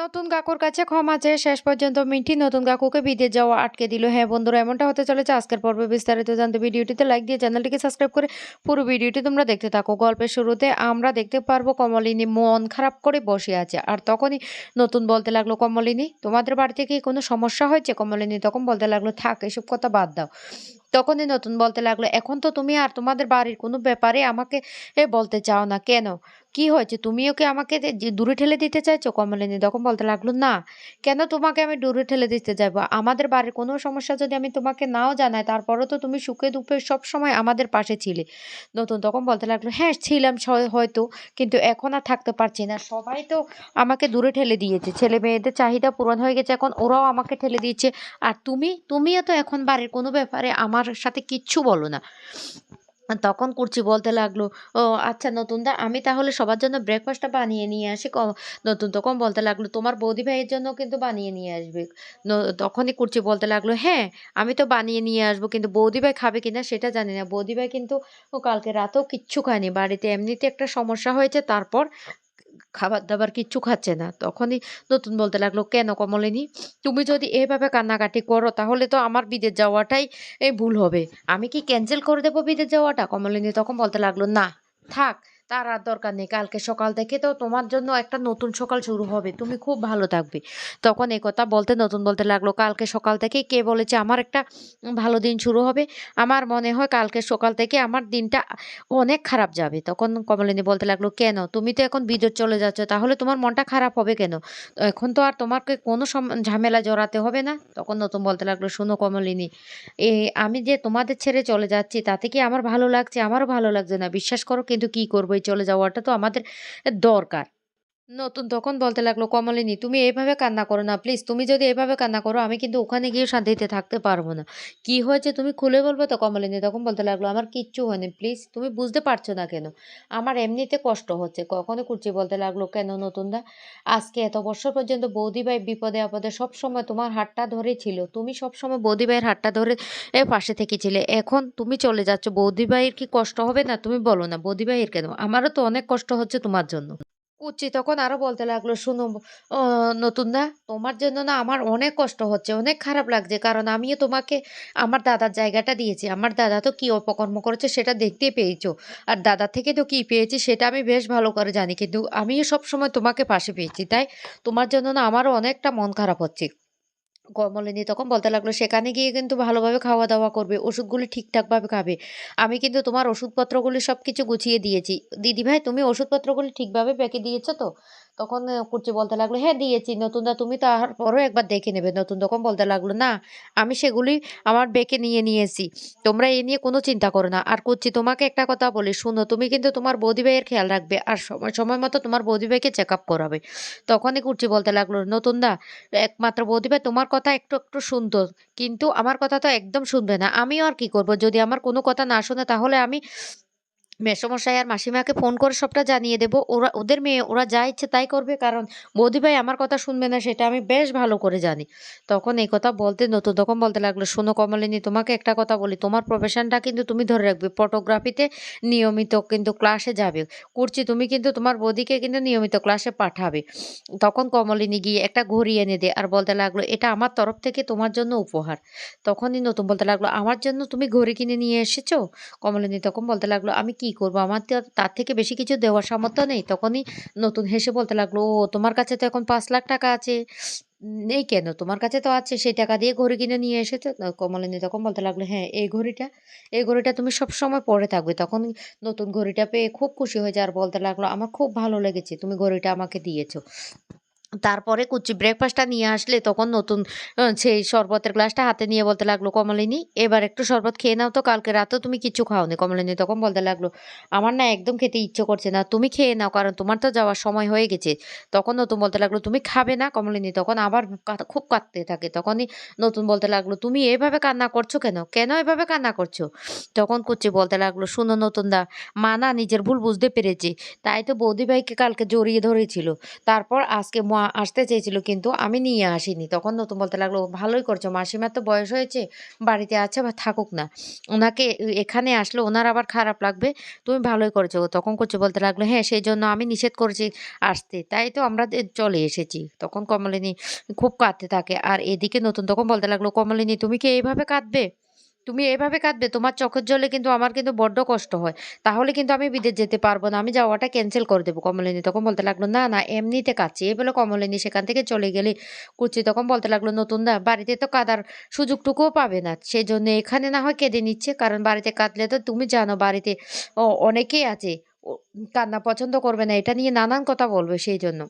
নতুন কাকুর কাছে ক্ষমা চেয়ে শেষ পর্যন্ত মিঠি নতুন কাকুকে বিদেশ যাওয়া আটকে দিল। হ্যাঁ বন্ধুরা, এমনটা হতে চলেছে। আজকের পর্বে বিস্তারিত জানতে ভিডিওটিতে লাইক দিয়ে চ্যানেলটিকে সাবস্ক্রাইব করে পুরো ভিডিওটি তোমরা দেখতে থাকো। গল্পের শুরুতে আমরা দেখতে পারব কমলিনী মন খারাপ করে বসে আছে। আর তখনই নতুন বলতে লাগল, কমলিনী, তোমাদের বাড়িতে কি কোনো সমস্যা হয়েছে? কমলিনী তখন বলতে লাগল, থাক, এসব কথা বাদ দাও। তখনই নতুন বলতে লাগল, এখন তো তুমি আর তোমাদের বাড়ির কোনো ব্যাপারে আমাকে বলতে চাও না। কেন? কি হয়েছে? তুমিও কি আমাকে দূরে ঠেলে দিতে চাইছো? কমলিনী তখন বলতে লাগল, না। কেন তোমাকে আমি দূরে ঠেলে দিতে যাব? আমাদের বাড়ির কোনো সমস্যা যদি আমি তোমাকে নাও জানাই, তারপরেও তো তুমি সুখে দুঃখে সব সময় আমাদের পাশে ছিলে। নতুন তখন বলতে লাগল হ্যাঁ ছিলাম হয়তো, কিন্তু এখন আর থাকতে পারছি না। সবাই তো আমাকে দূরে ঠেলে দিয়েছে। ছেলে মেয়েদের চাহিদা পূরণ হয়ে গেছে, এখন ওরাও আমাকে ঠেলে দিয়েছে। আর তুমি, তুমিও তো এখন বাড়ির কোনো ব্যাপারে আমার সাথে কিচ্ছু বলো না। তখন কুরচি বলতে লাগল, ও আচ্ছা নতুনদা, আমি তাহলে সবার জন্য ব্রেকফাস্টটা বানিয়ে নিয়ে আসি। নতুন তখন বলতে লাগল, তোমার বৌদি ভাইয়ের জন্য কিন্তু বানিয়ে নিয়ে আসবে। তখনই কুরচি বলতে লাগল হ্যাঁ আমি তো বানিয়ে নিয়ে আসব, কিন্তু বৌদি ভাই খাবে কিনা সেটা জানি না। বৌদি ভাই কিন্তু কালকে রাতেও কিচ্ছু খায়নি, বাড়িতে এমনিতে একটা সমস্যা হয়েছে, তারপর খাবার দাবার কিচ্ছু খাচ্ছে না। তখনই নতুন বলতে লাগল, কেন কমলিনী? তুমি যদি এভাবে কান্নাকাটি করো, তাহলে তো আমার বিদেশ যাওয়াটাই ভুল হবে। আমি কি ক্যান্সেল করে দেবো বিদেশ যাওয়াটা? কমলিনী তখন বলতে লাগল, না, থাক তার আর দরকার নেই। কালকে সকাল থেকে তো তোমার জন্য একটা নতুন সকাল শুরু হবে। তুমি খুব ভালো থাকবে। তখন এই কথা বলতে, নতুন বলতে লাগল, কালকে সকাল থেকে কে বলেছে আমার একটা ভালো দিন শুরু হবে? আমার মনে হয় কালকে সকাল থেকে আমার দিনটা অনেক খারাপ যাবে। তখন কমলিনী বলতে লাগল, কেন? তুমি তো এখন বিদেশ চলে যাচ্ছ, তাহলে তোমার মনটা খারাপ হবে কেন? এখন তো আর তোমাকে কোনো ঝামেলা জড়াতে হবে না। তখন নতুন বলতে লাগল, শোনো কমলিনী, এ, আমি যে তোমাদের ছেড়ে চলে যাচ্ছি, তাতে কি আমার ভালো লাগছে? আমারও ভালো লাগছে না। বিশ্বাস করো কিন্তু কি করব? এই চলে যাওয়াটা তো আমাদের দরকার। নতুন তখন বলতে লাগল, কমলিনী, তুমি এভাবে কান্না করো না প্লিজ তুমি যদি এভাবে কান্না করো, আমি কিন্তু ওখানে গিয়ে শান্তিতে থাকতে পারব না। কি হয়েছে তুমি খুলে বলবে তো, কমলিনী? তখন বলতে লাগল, আমার কিচ্ছু হয়নি প্লিজ তুমি বুঝতে পারছ না কেন? আমার এমনিতে কষ্ট হচ্ছে। কখনো কুর্চি বলতে লাগল, কেন নতুনদা? আজকে এত বছর পর্যন্ত বৌদিভাই বিপদে আপদে সব সময় তোমার হাতটা ধরে ছিল। তুমি সব সময় বৌদিভাইয়ের হাতটা ধরে পাশে থেকেছিলে। এখন তুমি চলে যাচ্ছ। বৌদিভাইয়ের কি কষ্ট হবে না, তুমি বলো না। বৌদিভাইয়ের কেন? আমারও তো অনেক কষ্ট হচ্ছে তোমার জন্য। কুচি তখন আরও বলতে লাগল, শুনো নতুন না, তোমার জন্য না আমার অনেক কষ্ট হচ্ছে, অনেক খারাপ লাগছে, কারণ আমিও তোমাকে আমার দাদার জায়গাটা দিয়েছি। আমার দাদা তো কি অপকর্ম করেছে সেটা দেখতে পেয়েছ। আর দাদা থেকে তো কি পেয়েছি সেটা আমি বেশ ভালো করে জানি, কিন্তু আমিও সব সময় তোমাকে পাশে পেয়েছি, তাই তোমার জন্য না আমারও অনেকটা মন খারাপ হচ্ছে। কমলিনী তখন বলতে লাগল, সেখানে গিয়ে কিন্তু ভালোভাবে খাওয়া দাওয়া করবে, ওষুধগুলি ঠিকঠাকভাবে খাবে। আমি কিন্তু তোমার ওষুধপত্রগুলি সব কিছু গুছিয়ে দিয়েছি। দিদিভাই, তুমি ওষুধপত্রগুলি ঠিকভাবে প্যাকে দিয়েছ তো? তখন কুর্চি বলতে লাগল হ্যাঁ দিয়েছি। নতুনদা তুমি তারপরও একবার দেখে নেবে। নতুন তখন বলতে লাগল, না, আমি সেগুলি আমার বেঁকে নিয়ে নিয়েছি। তোমরা এ নিয়ে কোনো চিন্তা করো না। আর কুর্চি তোমাকে একটা কথা বলি, শুনো, তুমি কিন্তু তোমার বৌদিভাইয়ের খেয়াল রাখবে। আর সময় সময় মতো তোমার বৌদিভাইকে চেক আপ করাবে। তখনই কুর্চি বলতে লাগল, নতুনদা, একমাত্র বৌদিভাই তোমার কথা একটু একটু শুনতো। কিন্তু আমার কথা তো একদম শুনবে না। আমিও আর কি করব? যদি আমার কোনো কথা না শোনে, তাহলে আমি মেসোমশাই আর মাসিমাকে ফোন করে সবটা জানিয়ে দেবো। ওরা, ওদের মেয়ে, ওরা যা ইচ্ছে তাই করবে, কারণ বৌদিভাই আমার কথা শুনবে না, সেটা আমি বেশ ভালো করে জানি। তখন এই কথা বলতে নতুন তখন বলতে লাগল, শোনো কমলিনী, তোমাকে একটা কথা বলি, তোমার প্রফেশনটা কিন্তু তুমি ধরে রাখবে ফটোগ্রাফিতে নিয়মিত কিন্তু ক্লাসে যাবে। করছি তুমি কিন্তু তোমার বৌদিকে কিন্তু নিয়মিত ক্লাসে পাঠাবে। তখন কমলিনী গিয়ে একটা ঘড়ি এনে দে আর বলতে লাগল, এটা আমার তরফ থেকে তোমার জন্য উপহার। তখনই নতুন বলতে লাগল, আমার জন্য তুমি ঘড়ি কিনে নিয়ে এসেছ? কমলিনী তখন বলতে লাগল, আমি কি করব? আমার তার থেকে বেশি কিছু দেওয়ার সামর্থ্য নেই। তখনই নতুন হেসে বলতে লাগল, ও, তোমার কাছে তো এখন পাঁচ লাখ টাকা আছে। নেই কেন? তোমার কাছে তো আছে, সেই টাকা দিয়ে ঘড়ি কিনে নিয়ে এসেছ? কমলিনী তখন বলতে লাগল হ্যাঁ এই ঘড়িটা এই ঘড়িটা তুমি সব সময় পরে থাকবে। তখন নতুন ঘড়িটা পেয়ে খুব খুশি হয়ে যায় আর বলতে লাগল, আমার খুব ভালো লেগেছে, তুমি ঘড়িটা আমাকে দিয়েছ। তারপরে কুচি ব্রেকফাস্টটা নিয়ে আসলে তখন নতুন সেই শরবতের গ্লাসটা হাতে নিয়ে বলতে লাগল, কমলিনী, এবার একটু শরবত খেয়ে নাও তো, কালকে রাতেও তুমি কিছু খাওনি। কমলিনী তখন বলতে লাগল, আমার না একদম খেতে ইচ্ছে করছে না, তুমি খেয়ে নাও, কারণ তোমার তো যাওয়ার সময় হয়ে গেছে। তখন নতুন বলতে লাগল, তুমি খাবে না? কমলিনী তখন আবার খুব কাঁদতে থাকে। তখনই নতুন বলতে লাগল, তুমি এভাবে কান্না করছ কেন? কেন এভাবে কান্না করছ? তখন কুচি বলতে লাগল, শুনো নতুন দা মা না নিজের ভুল বুঝতে পেরেছে, তাই তো বৌদি ভাইকে কালকে জড়িয়ে ধরেছিল। তারপর আজকে মা আসতে চেয়েছিল, কিন্তু আমি নিয়ে আসিনি। তখন নতুন বলতে লাগল, ভালোই করছ, মাসিমার তো বয়স হয়েছে, বাড়িতে আছে বা থাকুক না। ওনাকে এখানে আসলে ওনার আবার খারাপ লাগবে, তুমি ভালোই করেছ। তখন করছ বলতে লাগল হ্যাঁ সেই জন্য আমি নিষেধ করেছি আসতে, তাই তো আমরা চলে এসেছি। তখন কমলিনী খুব কাঁদতে থাকে। আর এদিকে নতুন তখন বলতে লাগল, কমলিনী, তুমি কি এইভাবে কাঁদবে? তুমি এভাবে কাঁদবে, তোমার চোখের জলে কিন্তু আমার কিন্তু বড্ড কষ্ট হয়। তাহলে কিন্তু আমি বিদেশ যেতে পারব না, আমি যাওয়াটা ক্যান্সেল করে দেবো কমলিনী। তখন বলতে লাগল, না না, এমনিতে কাঁদছি। এই বলে কমলিনী সেখান থেকে চলে গেলে কুচি তখন বলতে লাগল, নতুন না, বাড়িতে তো কাদার সুযোগটুকুও পাবে না সেই জন্য এখানে না হয় কেঁদে নিচ্ছে, কারণ বাড়িতে কাঁদলে তো তুমি জানো বাড়িতে অনেকেই আছে কান্না পছন্দ করবে না, এটা নিয়ে নানান কথা বলবে সেই জন্য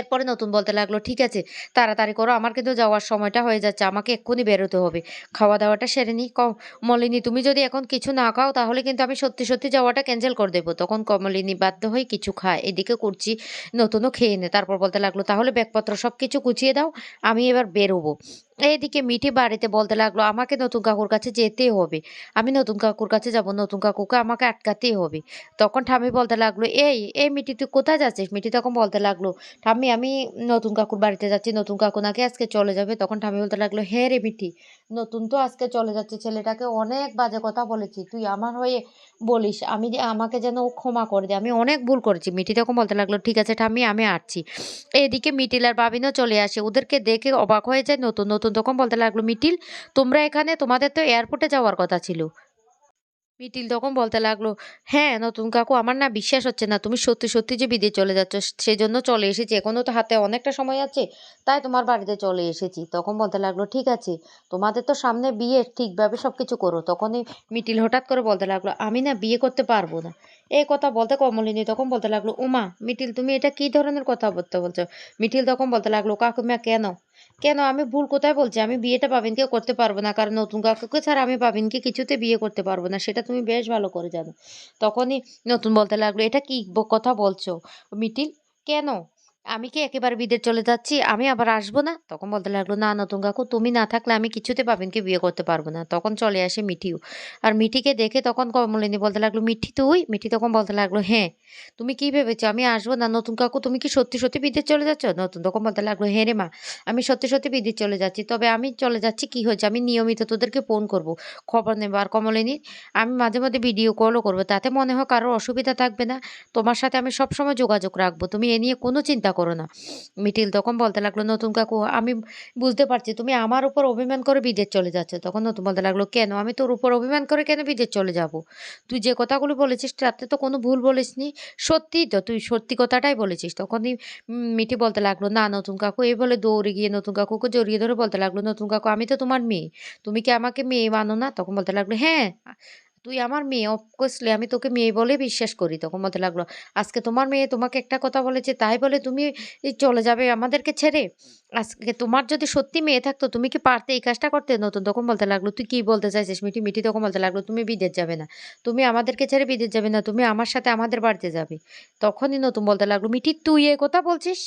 এরপরে নতুন বলতে লাগল, ঠিক আছে, তাড়াতাড়ি করো, আমার কিন্তু যাওয়ার সময়টা হয়ে যাচ্ছে, আমাকে এক্ষুনি বেরোতে হবে। খাওয়া দাওয়াটা সেরে নিই মলিনী, তুমি যদি এখন কিছু না খাও, তাহলে কিন্তু আমি সত্যি সত্যি যাওয়াটা ক্যান্সেল করে দেবো। তখন কমলিনী বাধ্য হয়ে কিছু খায়, এদিকে করছি নতুনও খেয়ে নে, তারপর বলতে লাগল, তাহলে ব্যাগপত্র সব কিছু গুছিয়ে দাও, আমি এবার বেরোবো। এইদিকে মিঠি বাড়িতে বলতে লাগল, আমাকে নতুন কাকুর কাছে যেতে হবে। আমি নতুন কাকুর কাছে যাব, নতুন কাকুকে আমাকে আটকাতেই হবে। তখন ঠামি বলতে লাগল, এই এই মিঠি, তুই কোথায় যাচ্ছিস? মিঠি তখন বলতে লাগল, ঠাম্মি, আমি নতুন কাকুর বাড়িতে যাচ্ছি, নতুন কাকু নাকি আজকে চলে যাবে? তখন ঠামি বলতে লাগল হ্যাঁ রে মিঠি। নতুন তো আজকে চলে যাচ্ছে, ছেলেটাকে অনেক বাজে কথা বলেছি। তুই আমার হয়ে বলিস, আমি যে আমাকে যেন ও ক্ষমা করে দে আমি অনেক ভুল করেছি। মিঠি তখন বলতে লাগল, ঠিক আছে ঠাম্মি, আমি আসছি। এদিকে মিটিল আর বাবিনও চলে আসে, ওদেরকে দেখে অবাক হয়ে যায় নতুন নতুন তখন বলতে লাগল মিটিল তোমরা এখানে তোমাদের তো এয়ারপোর্টে যাওয়ার কথা ছিল। মিটিল তখন বলতে লাগল হ্যাঁ নতুন কাকু, আমার না বিশ্বাস হচ্ছে না। তুমি সত্যি সত্যি যে বিদেশ চলে যাচ্ছ সেই জন্য চলে এসেছি। এখনও তো হাতে অনেকটা সময় আছে, তাই তোমার বাড়িতে চলে এসেছি। তখন বলতে লাগল, ঠিক আছে, তোমাদের তো সামনে বিয়ে, ঠিকভাবে সব কিছু করো। তখনই মিটিল হঠাৎ করে বলতে লাগল, আমি না বিয়ে করতে পারব না। এই কথা বলতে কমলিনী তখন বলতে লাগল, উমা, মিটিল, তুমি এটা কি ধরনের কথা বলতে বলছো? মিটিল তখন বলতে লাগল, কাকুমা, কেন? কেন? আমি ভুল কোথায় বলছি? আমি বিয়েটা পাবিনকে করতে পারব না। কারণ নতুন কাকুকে ছাড়া আমি পাবিনকে কিছুতে বিয়ে করতে পারব না। সেটা তুমি বেশ ভালো করে জানো। তখনই নতুন বলতে লাগল, এটা কি কথা বলছো? মিটিল, কেন? আমি কি একেবারে বিদেশ চলে যাচ্ছি? আমি আবার আসব না? তখন বলতে লাগল, না নতুন কাকু তুমি না থাকলে আমি কিছুতে পাবিনকে বিয়ে করতে পারব না। তখন চলে আসে মিঠিও আর মিঠিকে দেখে তখন কমলিনী বলতে লাগল, মিঠি তুই? মিঠি তখন বলতে লাগল হ্যাঁ। তুমি কি ভেবেছো? আমি আসব না? নতুন কাকু, তুমি কি সত্যি সত্যি বিদেশ চলে যাচ্ছ? নতুন তখন বলতে লাগল হ্যাঁ রে মা, আমি সত্যি সত্যি বিদেশ চলে যাচ্ছি। তবে আমি চলে যাচ্ছি, কি হয়েছে? আমি নিয়মিত তোদেরকে ফোন করব, খবর নেব। আর কমলিনী, আমি মাঝে মাঝে ভিডিও কলও করব, তাতে মনে হয় কারোর অসুবিধা থাকবে না। তোমার সাথে আমি সবসময় যোগাযোগ রাখব। তুমি এ নিয়ে কোনো চিন্তা করো না। মিটিল তখন বলতে লাগল, নতুন কাকু, আমি বুঝতে পারছি, তুমি আমার উপর অভিমান করে বিদেশ চলে যাচ্ছ। তখন নতুন বলতে লাগল, কেন? আমি তোর উপর অভিমান করে কেন বিদেশ চলে যাব? তুই যে কথাগুলো বলেছিস, তাতে তো কোনো ভুল বলিসনি। সত্যি তো, তুই সত্যি কথাটাই বলেছিস। তখনই মিঠি বলতে লাগল, না নতুন কাকু, এই বলে দৌড়ে গিয়ে নতুন কাকুকে জড়িয়ে ধরে বলতে লাগল, নতুন কাকু, আমি তো তোমার মেয়ে। তুমি কি আমাকে মেয়ে মানো না তখন বলতে লাগল হ্যাঁ তুই আমার মেয়ে অবকোসলি আমি তোকে মেয়ে বলে বিশ্বাস করি তখন বলতে লাগল। আজকে তোমার মেয়ে তোমাকে একটা কথা বলেছে, তাই বলে তুমি চলে যাবে আমাদেরকে ছেড়ে? আজকে তোমার যদি সত্যি মেয়ে থাকতো, তুমি কি পারতে এই কাজটা করতে? নতুন তখন বলতে লাগল, তুই কি বলতে চাইছিস? মিঠি মিঠি তখন বলতে লাগল, তুমি বিদেশ যাবে না। তুমি আমাদেরকে ছেড়ে বিদেশ যাবে না, তুমি আমার সাথে আমাদের বাড়িতে যাবে। তখনই নতুন বলতে লাগল, মিঠি, তুই এ কথা বলছিস?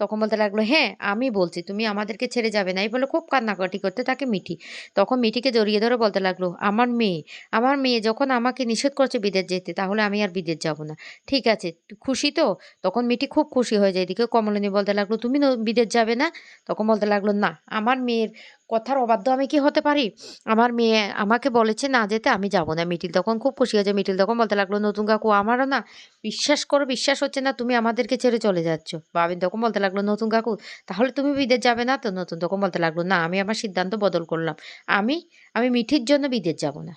তখন বলতে লাগল হ্যাঁ আমি বলছি, তুমি আমাদেরকে ছেড়ে যাবে না। এই বলে খুব কান্নাকাটি করতে তাকে মিঠি। তখন মিঠিকে জড়িয়ে ধরে বলতে লাগল, আমার মেয়ে আমার মেয়ে যখন আমাকে নিষেধ করছে বিদেশ যেতে, তাহলে আমি আর বিদেশ যাব না। ঠিক আছে, খুশি তো? তখন মিঠি খুব খুশি হয়ে যায় এদিকে। কমলিনী বলতে লাগল, তুমি বিদেশ যাবে না? তখন বলতে লাগল, না, আমার মেয়ের কথার অবাধ্য আমি কি হতে পারি? আমার মেয়ে আমাকে বলেছে না যেতে, আমি যাব না। মিটিল তখন খুব খুশি হয়েছে। মিটিল তখন বলতে লাগল, নতুন কাকু, আমারও না বিশ্বাস করো, বিশ্বাস হচ্ছে না তুমি আমাদেরকে ছেড়ে চলে যাচ্ছ। বাবিন তখন বলতে লাগল, নতুন কাকু, তাহলে তুমি বিদেশ যাবে না তো? নতুন তখন বলতে লাগল, না, আমি আমার সিদ্ধান্ত বদল করলাম। আমি আমি মিঠির জন্য বিদেশ যাব না।